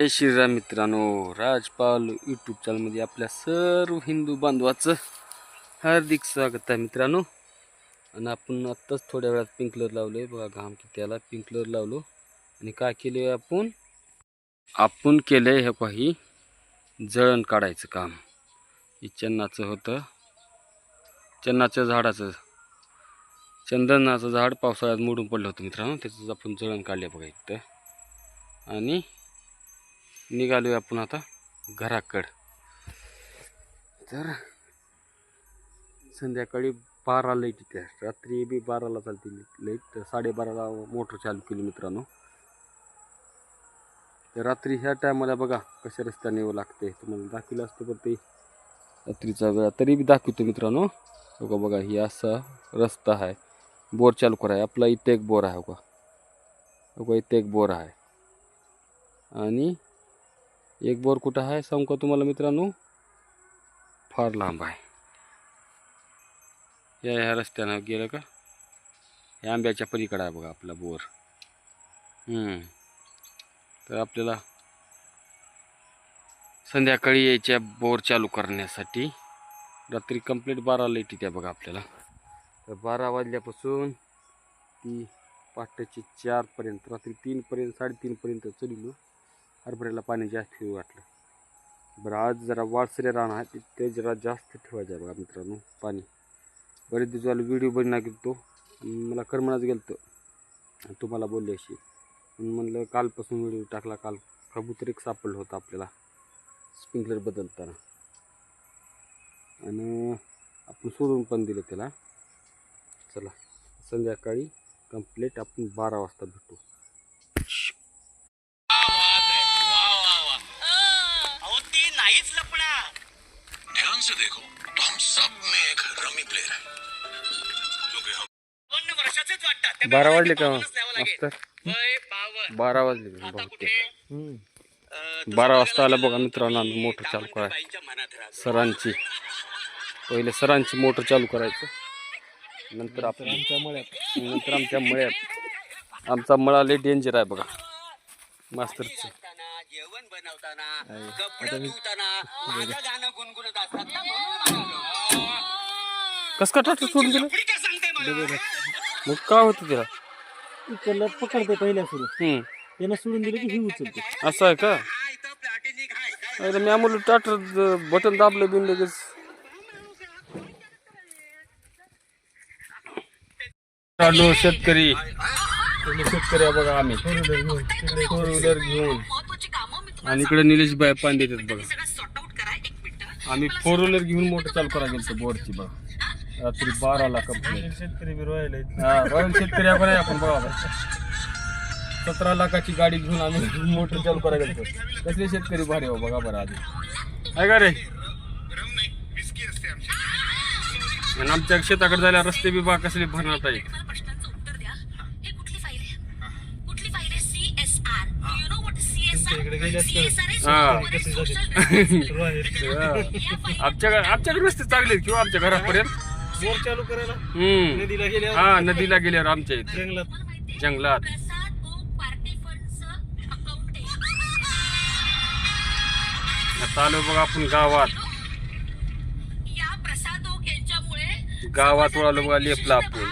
जय श्रीराम मित्रांनो राजपाल यूट्यूब चॅनलमध्ये आपल्या सर्व हिंदू बांधवाचं हार्दिक स्वागत आहे मित्रांनो. आणि आपण आत्ताच थोड्या वेळात पिंकलर लावले बघा घाम की त्याला पिंकलर लावलो. आणि काय केले आपण? आपण केलं आहे हे काही जळण काढायचं काम. हे चन्नाचं होतं. चन्नाच्या झाडाचं चंदनाचं झाड पावसाळ्यात मोडून पडलं होतं मित्रांनो. त्याचं आपण जळण काढले बघा इथं. आणि निघालोय आपण आता घराकड. तर संध्याकाळी बारा लाइट येते रात्री बी बाराला चालते लाइट तर साडेबाराला मोटर चालू केली मित्रांनो. तर रात्री ह्या टायमाला बघा कशा रस्त्याने येऊ लागते. तुम्हाला दाखवलं असतं पण ते रात्रीचा वेळा. तरी बी दाखवतो मित्रांनो. बघा बघा ही असा रस्ता आहे. बोर चालू कराय आपला इथे एक बोर आहे बघा. बघा इथे एक बोर आहे. आणि एक बोर कुठं आहे? सांगू का तुम्हाला मित्रांनो? फार लांब आहे. या ह्या रस्त्यानं गेलं का? या आंब्याच्या पलीकडं आहे बघा आपला बोर. तर आपल्याला संध्याकाळी यायच्या बोर चालू करण्यासाठी रात्री कंप्लीट बारा लाइट येते बघा आपल्याला. तर बारा वाजल्यापासून ती पहाटेचे चारपर्यंत रात्री तीनपर्यंत साडेतीनपर्यंत चलिलो हरभऱ्याला पाणी जास्त येऊ वाटलं. बरं आज जरा वाळसरे रान आहे ते- जरा जास्त ठेवायचं आहे बघा मित्रांनो पाणी. बरेच दिवस व्हिडिओ बनणार तो मला करमणाच गेलतो. आणि तुम्हाला बोलले अशी. म्हणलं कालपासून व्हिडिओ टाकला काल कबूतर एक सापडलं होतं आपल्याला स्प्रिंकलर बदलताना. आणि आपण सोडून पण दिलं त्याला. चला संध्याकाळी कंप्लीट आपण बारा वाजता भेटू अहो ती नाहीच लपणा ध्यान से देखो तो हम सब में एक रमी प्लेयर है। त्या बारा वाजले का? बारा वाजले बारा वाजता आलं बघा मित्रांनो आम्ही मोटर चालू राहतो. सरांची. पहिले सरांची मोटर चालू करायचं. नंतर आपण नंतर आमच्या मळ्यात. आमचा मळा लय डेंजर आहे बघा. मास्तरचं. जेवण बनवताना कपडे धुताना माझं गाणं गुणगुणत असतात ना, म्हणून म्हणालो. कस का ट्रॅक्टर सोडून दिलं लफडी का सांगते मला? मग काय होतं त्याला इकडलं पकडते पहिल्या सुरू. हम्म. त्यानं सोडून दिलं की ही उचलते असं आहे का? हा, इथं प्लॅटिनिक आहे. काय? अरे मी आम्हाला ट्रॅक्टर बटन दाबलं बिन लगेच. मित्रांनो, शेतकरी. शेतकरी बघा आम्ही. फोर व्हीलर घेऊन. आणि इकडे निलेश बाय पाणी देतात बघा. आम्ही फोर व्हीलर घेऊन मोटर चालू करा गेलो बोरची बघा. रात्री बाराला कंप्लीट शेतकरी बी हा रॉयल शेतकरी आपण आहे आपण बघा. बरं. सतरा लाखाची गाडी घेऊन आम्ही मोटर चालू करा गेलो कसले शेतकरी भारी हो बघा बरं आधी. आहे का रे? आणि आमच्या शेताकडे जायला रस्ते बी बघा कसले भरणार आहेत मला प्रश्नांचं उत्तर द्या हे कुठली फाईल आहे कुठली फाईल आहे C S R you know what C S इकडे गेले आर असते. सी एस आर हा. आमच्या आमच्याकडे रस्ते चांगले आहेत किंवा आमच्या घरापर्यंत. बोर चालू करायला? नदीला गेल्या हा नदीला गेल्यावर आमच्या इथे. जंगलात. आता आलो बघा आपण गावात. गावात वळालो बघा लेपला आपण.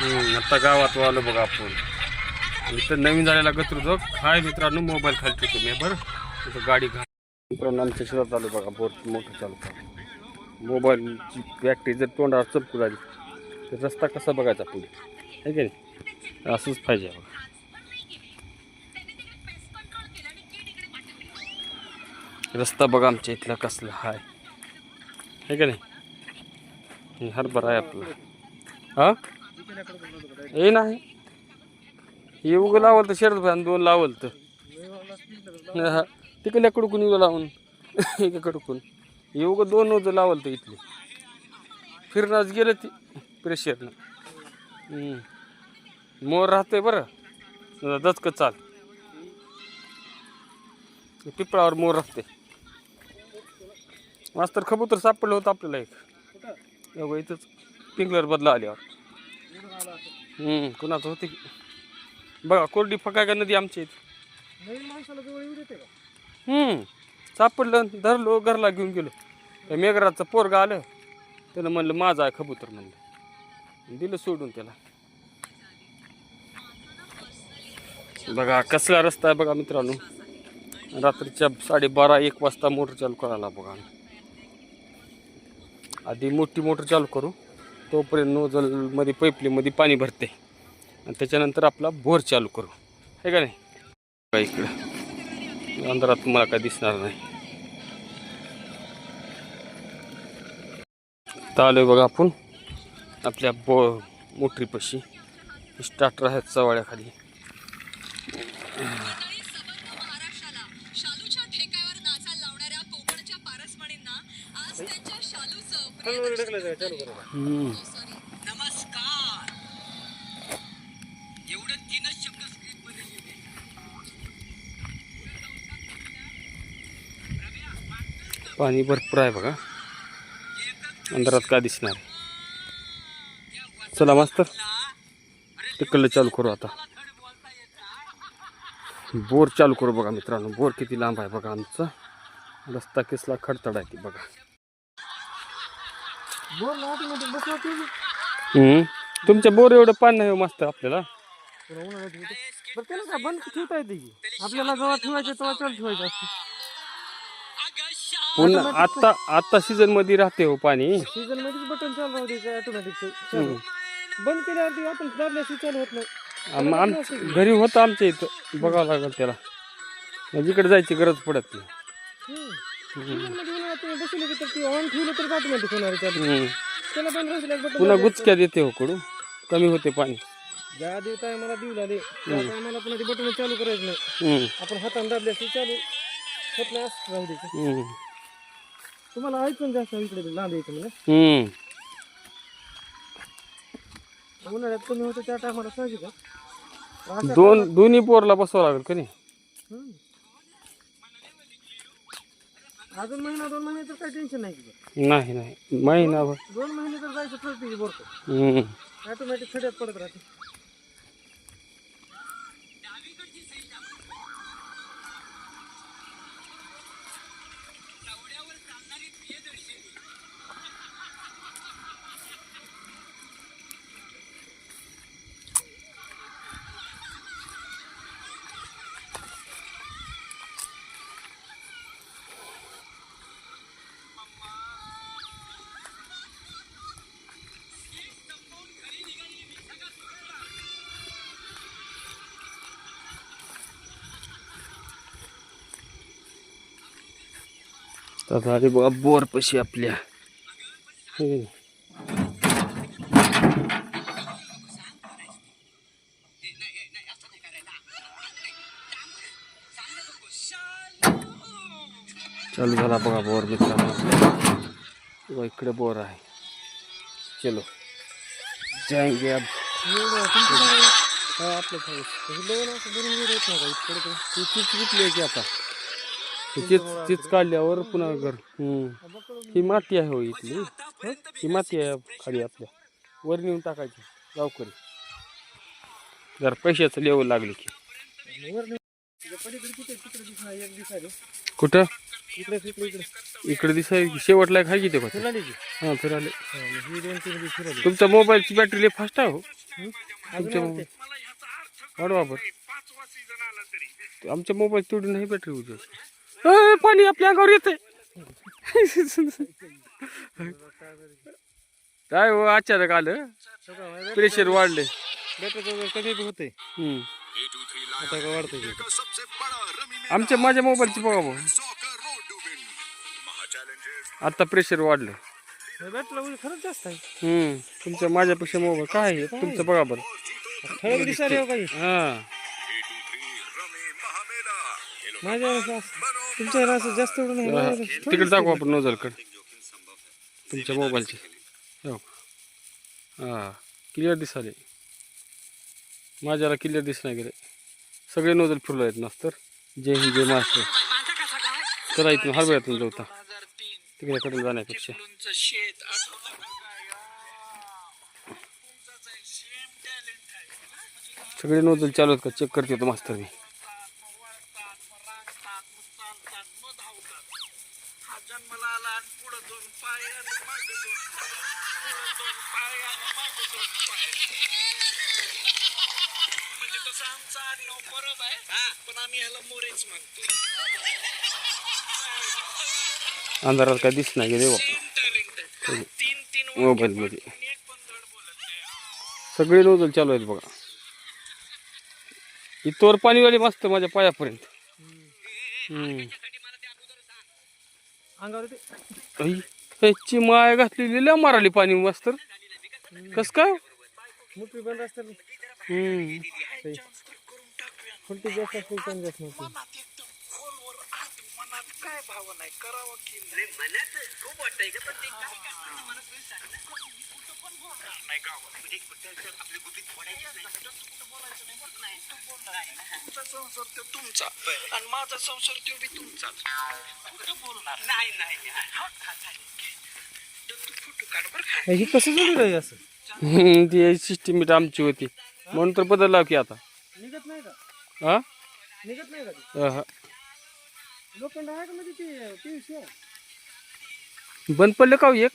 आता गावात आलो बघा आपण. आणि इथं नवीन झालेला गत्रुजोग हाय मित्रांनो मोबाईल खाली ठेवतो मी बरं? तिथं गाडी घाल मित्रांनो आमच्या शेतात आलो बघा बोर मोठं चालू मोबाईलची बॅटरी जर तोंडावर चपकू झाली तर रस्ता कसा बघायचा पुढे आहे की नाही? असंच पाहिजे बघा. रस्ता बघा आमच्या इथला कसला हाय. आहे का नाही? हे हरभरा आहे आपला. हां? हे नाही. हे उगं लावल तर शरद भाई दोन लावल तर. हा. तिकडल्याकडं कोणी उगं लावून. एकाकडं कडकून. हे उगं दोन उजं लावल तर इथले. फिरणाच गेलं ती प्रेशरनं मोर राहते बरं. दचकं चाल. पिपळावर मोर राहते मास्तर कबूतर सापडलं होतं आपल्याला एक. इथंच पिंकलर बदला आल्यावर. कुणाचं होते बघा कोरडी फकाय का नदी आमच्या इथे नवीन माणसाला जवळ येऊ देते का? हम्म सापडलं धरलो घरला घेऊन गेलो. मेघराचं पोरगा आलं. त्यानं म्हणलं माझा आहे कबूतर म्हणलं. दिलं सोडून त्याला. बघा कसला रस्ता आहे बघा मित्रांनो. रात्रीच्या साडेबारा एक वाजता मोटर चालू करायला बघा. आधी मोठी मोटर चालू करू. तोपर्यंत नोजलमध्ये पैपलीमध्ये पाणी भरते. आणि त्याच्यानंतर आपला बोर चालू करू. आहे का नाही? इकडं. अंधारात तुम्हाला काय दिसणार नाही. आलो आलोय बघा आपण आपल्या बो मोटरीपाशी. स्टार्टर आहेत चवाळ्याखाली नमस्कार एवढं तीनच शब्द स्क्रीन मध्ये पाणी भरपूर आहे बघा. अंधारात काय दिसणार? चला मास्तर तिकडलं चालू करू आता. बोर चालू करू बघा मित्रांनो. बोर किती लांब आहे बघा आमचा. रस्ता किसला खडतड आहे ती बघा बोर ऑटोमॅटिक बसवा तुम्ही हम्म. तुमच्या बोर एवढं पाणी नाही हो मास्तर आपल्याला. त्याला काय बंद ठेवता येते की? आपल्याला जेव्हा ठेवायचं तेव्हा चालू ठेवायचं असतं. पुन्हा आता आता सीझनमध्ये राहते हो पाणी. सीझन मध्येच बटन चालू राहू द्यायचं ऑटोमॅटिक चालू बंद केल्यावरती आपण दाबल्याशी चालू होत नाही. आम आम घरी होतं आमच्या इथं. बघावं लागेल त्याला. म्हणजे इकडे जायची गरज पडत नाही. तुम्ही बसवलं की तर ती ऑन ठेवलं तर ऑटोमॅटिक होणार आहे चालू हम्म. त्याला बंद राहिलं बटन पुन्हा गुचक्यात येते हो कडू कमी होते पाणी ज्या देव टायमाला देऊ लागले त्या टायमाला पुन्हा ते बटन चालू करायचं नाही हम्म. आपण हाताने दाबल्याशी चालू होत नाही असं राहू द्यायचं हम्म. तुम्हाला ऐकून जास्त इकडे लांब यायचं म्हणजे हम्म. उन्हाळ्यात कमी होतं त्या टायमाला साहजिक आहे. असं दोन दोन्ही पोरला बसावं लागेल का नाही हम्म. अजून महिना दोन महिने तर काही टेन्शन नाही तिथं नाही नाही. महिनाभर. दोन महिने तर जायचं ठरते बरं हम्म. ऑटोमॅटिक खड्यात पडत राहते. आता आले बघा बोर पशी आपल्या. हो. चालू झाला बघा बोर मित्रांनो. इकडे बोर आहे. चलो. जाएंगे अब. आपलं इकडे तर. ती की आता? ती चीच चीच काढल्यावर पुन्हा घर. हम्म. ही माती आहे हो इथली. हं? ही माती आहे खाली आपल्या. वर नेऊन टाकायची. गावकरी. जर पैशाचं लेवल लागले की. कुठं? इकडे दिसाय शेवटला खाय किती होतं हां फिराले तुमच्या मोबाईलची बॅटरी लय फास्ट आहे हो. तुमच्या वाढते. वाढवा बरं. आमच्या मोबाईल तेवढी नाही बॅटरी होऊ अय, पाणी आपल्या अंगावर येते काय हो अचानक आलं? प्रेशर वाढले बॅटरीचं वगैरे कमी बी होते हम्म. आता का वाढते ते. का सबसे बड़ा रमी मेला आमच्या माझ्या मोबाईलची बघा भाऊ आता प्रेशर वाढलं बॅटरीला खरंच जास्त आहे हम्म. तुमच्या माझ्यापेक्षा मोबाईल काय आहे? तुमचं बघा बरं. ठळक हो काही हां? माझ्या वेळेस असं- तुमच्या असं जास्त एवढं नाही तिकडे दाखवू आपण नोजलकडे तुमच्या मोबाईलची. हो. हां. क्लिअर दिसाले. माझ्याला क्लिअर दिसणार गेले. सगळे नोजल फिरलो आहेत मास्तर जय हिंद जय महाराष्ट्र. चला इथून हरभऱ्यातून जाऊ आता तिकडे कडून जाण्यापेक्षा. शेत सगळे नोजल चालू आहेत का? चेक करते तो मास्तर मी रांगतात मग चालतात मग धावतात हा जन्माला आला आणि पुढं दोन पाय आणि मागे दोन पाय पुढं दोन पाय आणि मागे दोन पाय म्हणजे तसं आमचं आडनाव परब आहे पण आम्ही ह्याला मोरेच म्हणतो अंधारात काय दिसत नाही. तीन तीन मोबाईल मध्ये सगळे नोजल चालू आहेत बघा. इथवर पाणीवाली मस्त माझ्या पायापर्यंत. अंगावर ह्याची माय घातलेली लय माराली पाणी मास्तर कस काय? मोठी बंद असते हम्म. फुलटी जास्त असते कमी जास्त नव्हती काय भावना आहे? करावं की नाही? नाही, मनात खूप वाटतंय का पण ते काय करणार मनात वेळ सांग ना. कुठं पण बोलणार. नाही गावात. म्हणजे कुठं आपली बुद्धीत पडायचं नाही. कुठं बोलायचं नाही, बोलत नाही. तू बोलणार आहे. तुमचा संसार तो तुमचा. आणि माझा संसार तो बी तुमचाच. कुठं बोलणार? नाही नाही नाही. हा, हा, चालेल. तर तू फोटो काढ बरं का. हे कसं जोडी राही असं? हम्म, ती सिस्टीम आमची होती. म्हणून तर बदलला की आता. निघत नाही का? हा? निघत नाही का ते? अहं. लोखंड आहे का म्हणजे ते? बंद पडलं का हो एक?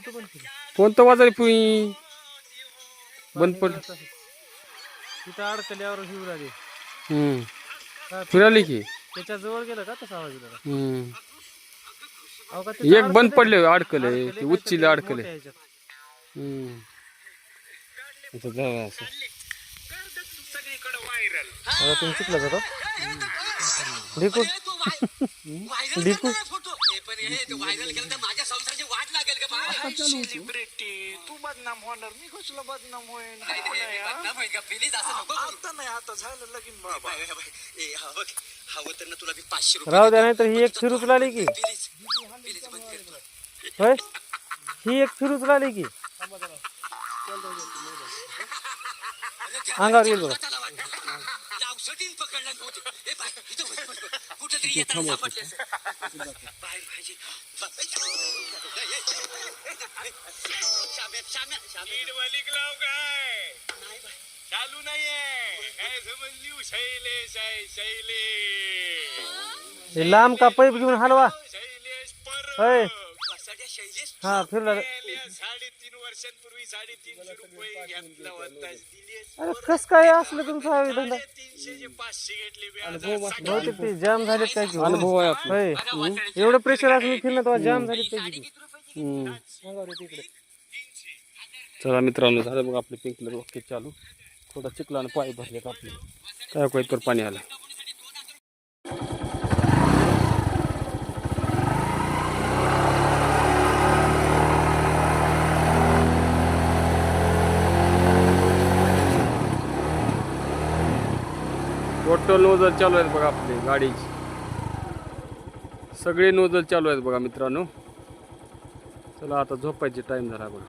कोणतं वाजारी पुई बंद पडलं तिथं अडकल्यावर हिव राहिले. हम्म. फिराली की? त्याच्या जवळ गेलं का तसा आवाज़ गेला हम्म. अहो का त्याचं एक बंद पडले अडकले ते उच्चीला मोठ्या अडकले. ह्याच्यात. हम्म. आता जाऊया असं. व्हायरल आता तुम्ही शिकला जातो तू. हे हे, ते तर वाट लागेल का बा? सेलिब्रिटी तू बदनाम होणार मी कसला बदनाम होईल नाही, नाही, नाही, बदनाम होईल का? प्लीज़ असं नको करू. आता नाही आता झालं लगीन बाबा बाय, बाय, बाय. ए, हा बघ, हवं तर ना तुला मी पाचशे रुपये राहू द्या देतो. नाही तर ही एक फिरूच लागली की प्लीज़ प्लीज़ बंद कर. होय ही एक फिरूच लागली की अंगावर येईल बघा त्याला वाटलं. त्या औषधीन नव्हतं. ए, बाय, इथं बस, बस, बस. कुठंतरी येताना सापडलं असेल. शाम्या, शाम्या, शाम्या. वलिक लाव काय नाही बाय. चालू नाहीये काय समजली शैलेश आहे शैलेश हे लांब का पैप घेऊन हलवा? शैलेश पर होय कसाड्या शैलेश। हा फिरला साडेतीन वर्षांपूर्वी साडेतीनशे रुपये घेतला होता दिलेस अरे कस काय असलं तुमचा हा धंदा तीनशे पाचशे घेतले बे. बहुतेक ते जाम झालेत काय की अनुभव आहे आपला. होय एवढं प्रेशर असं मी फिरलं तेव्हा जाम झालेत काय की चला मित्रांनो झालं मग आपले पिंकलर ओके चालू. थोडा चिखलानं पाय भरलेत आपले. काय काय तर पाणी आलं. टोटल नोजल चालू आहेत बघा आपली गाडीची. सगळे नोजल चालू आहेत बघा मित्रांनो. चला आता झोपायचे टाईम झाला बघा.